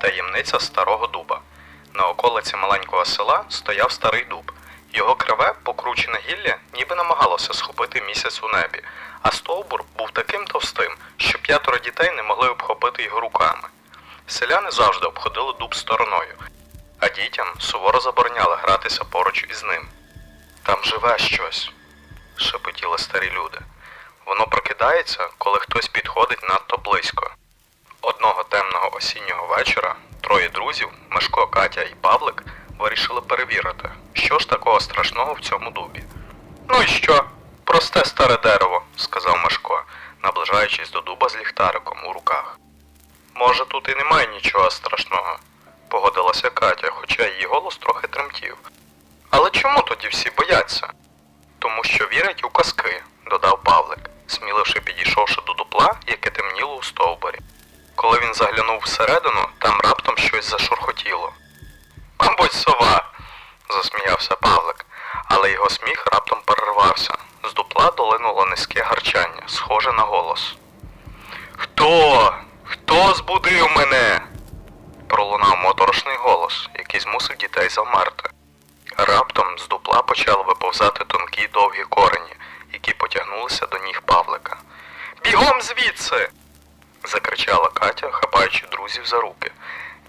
Таємниця старого дуба. На околиці маленького села стояв старий дуб. Його криве, покручене гілля ніби намагалося схопити місяць у небі, а стовбур був таким товстим, що п'ятеро дітей не могли обхопити його руками. Селяни завжди обходили дуб стороною, а дітям суворо забороняли гратися поруч із ним. Там живе щось, шепотіли старі люди. Воно прокидається, коли хтось підходить надто близько. Осіннього вечора троє друзів, Мешко, Катя і Павлик, вирішили перевірити, що ж такого страшного в цьому дубі. Ну і що? Просте старе дерево, сказав Мешко, наближаючись до дуба з ліхтариком у руках. Може, тут і немає нічого страшного, погодилася Катя, хоча її голос трохи тремтів. Але чому тоді всі бояться? Тому що вірять у казки, додав Павлик, сміливши підійшовши до дупла, яке темніло у стовбурі. Всередину, там раптом щось зашурхотіло. Мабуть, сова, засміявся Павлик, але його сміх раптом перервався. З дупла долинуло низьке гарчання, схоже на голос. Хто? Хто збудив мене? пролунав моторошний голос, який змусив дітей завмерти. Раптом з дупла почали виповзати тонкі довгі корені, які потягнулися до ніг Павлика. Бігом звідси. Закричала Катя, хапаючи друзів за руки.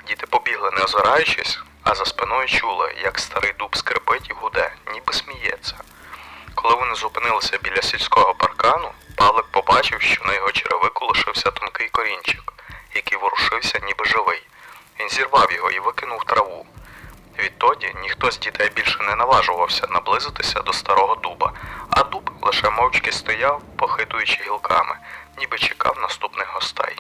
Діти побігли, не озираючись, а за спиною чули, як старий дуб скрипить і гуде, ніби сміється. Коли вони зупинилися біля сільського паркану, Павлик побачив, що на його черевику лишився тонкий корінчик, який ворушився ніби живий. Він зірвав його і викинув траву. Відтоді ніхто з дітей більше не наважувався наблизитися до старого дуба, а дуб лише мовчки стояв, похитуючи гілками, ніби чекав наступних гостей.